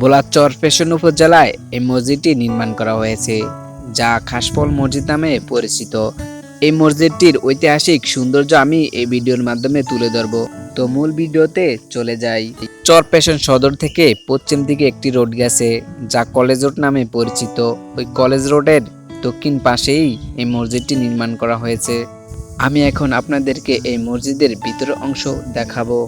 ভোলাচর ফেশন উপজেলায় এই মসজিদটি নির্মাণ করা হয়েছে, যা খাসপল মসজিদ নামে পরিচিত। এই মসজিদটির ঐতিহাসিক সৌন্দর্য আমি এই ভিডিওর মাধ্যমে তুলে ধরব। তো মূল ভিডিওতে চলে যাই। চর ফ্যাশন সদর থেকে পশ্চিম দিকে একটি রোড গেছে, যা কলেজ রোড নামে পরিচিত। ওই কলেজ রোডের দক্ষিণ পাশেই এই মসজিদটি নির্মাণ করা হয়েছে। আমি এখন আপনাদেরকে এই মসজিদের ভিতরের অংশ দেখাবো।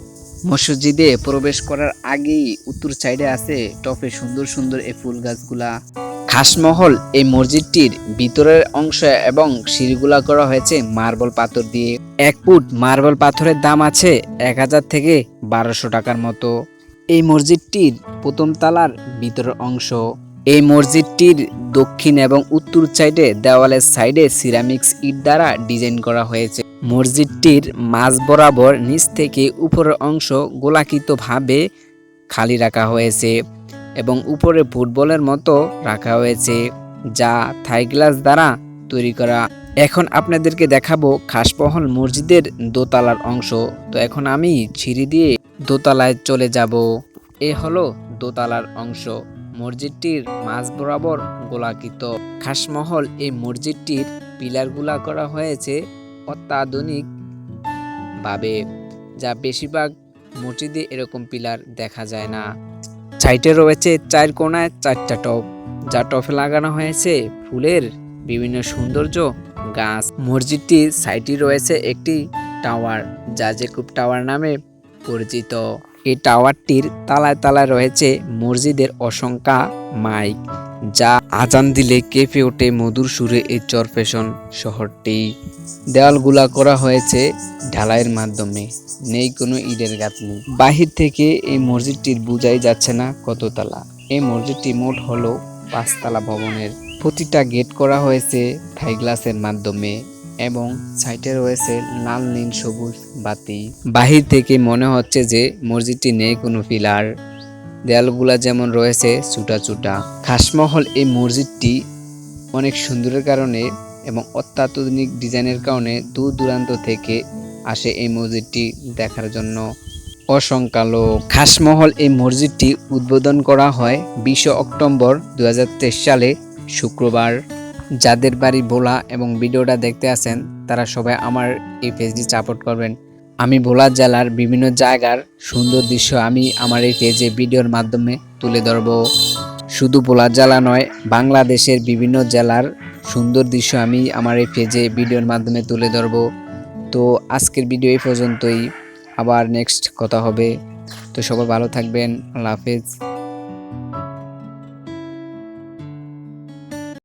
মসজিদে প্রবেশ করার আগেই উত্তর সাইডে আছে টপে সুন্দর সুন্দর এই ফুল গাছগুলা। খাসমহল, এই মসজিদটির ভিতরের অংশ এবং সিঁড়িগুলা করা হয়েছে মার্বল পাথর দিয়ে। এক ফুট মার্বেল পাথরের দাম আছে এক হাজার থেকে বারোশো টাকার মতো। এই মসজিদটির প্রথম তালার ভিতরের অংশ। এই মসজিদটির দক্ষিণ এবং উত্তর সাইডে দেওয়ালের সাইডে সিরামিক্স ইট দ্বারা ডিজাইন করা হয়েছে। মসজিদটির মাঝ বরাবর নিচ থেকে উপরের অংশ গোলাকৃতভাবে খালি রাখা হয়েছে এবং উপরে ফুটবলের মতো রাখা হয়েছে, যা থাই গ্লাস দ্বারা তৈরি করা। এখন আপনাদেরকে দেখাবো খাসপহল মসজিদের দোতলার অংশ। তো এখন আমি ছিঁড়ি দিয়ে দোতলায় চলে যাব। এ হলো দোতলার অংশ। মসজিদটির মাঝ বরাবর গোলাকৃত। খাসমহল এই মসজিদটির পিলারগুলা করা হয়েছে। অত্যাধুনিক ভাবে, যা বেশিরভাগ মসজিদে এরকম পিলার দেখা যায় না। সাইটে রয়েছে চার কোনায় চারটা টপ যা টপে লাগানো হয়েছে ফুলের বিভিন্ন সৌন্দর্য, গাছ। মসজিদটির সাইটে রয়েছে একটি টাওয়ার, যা জেকুব টাওয়ার নামে পরিচিত। এই টাওয়ারটির তালায় তালায় রয়েছে মসজিদের অসংখ্যা মাইক, যা আজান দিলে কেঁপে ওঠে মধুর সুরে এই চরফেশন শহরটি। দেওয়ালগুলা করা হয়েছে ঢালাইয়ের মাধ্যমে, নেই কোনো ইটের গাঁথনি। বাহির থেকে এই মসজিদটির বোঝাই যাচ্ছে না কত তালা এই মসজিদটি মোট হলো পাঁচতলা ভবনের। প্রতিটা গেট করা হয়েছে থাই গ্লাসের মাধ্যমে। এবং সাইটে রয়েছে লাল, নীল, সবুজ বাতি। বাহির থেকে মনে হচ্ছে যে মসজিদটি নেই কোনো পিলার। দেয়ালগুলা যেমন রয়েছে চুটা চুটা। খাসমহল এই মসজিদটি অনেক সুন্দরের কারণে এবং অত্যাধুনিক ডিজাইনের কারণে দূর দূরান্ত থেকে আসে এই মসজিদটি দেখার জন্য। অসংখ্য খাসমহল এই মসজিদটি উদ্বোধন করা হয় বিশে অক্টোবর দুই হাজার তেইশ সালে শুক্রবার। যাদের বাড়ি ভোলা এবং ভিডিওটা দেখতে আছেন, তারা সবাই আমার এই পেজটি সাপোর্ট করবেন। আমি ভোলা জেলার বিভিন্ন জায়গার সুন্দর দৃশ্য আমি আমার এই পেজে ভিডিওর মাধ্যমে তুলে ধরব। শুধু ভোলা জেলা নয়, বাংলাদেশের বিভিন্ন জেলার সুন্দর দৃশ্য আমি আমার এই পেজে ভিডিওর মাধ্যমে তুলে ধরব। তো আজকের ভিডিও এই পর্যন্তই। আবার নেক্সট কথা হবে। তো সবাই ভালো থাকবেন। আল্লাহ হাফেজ।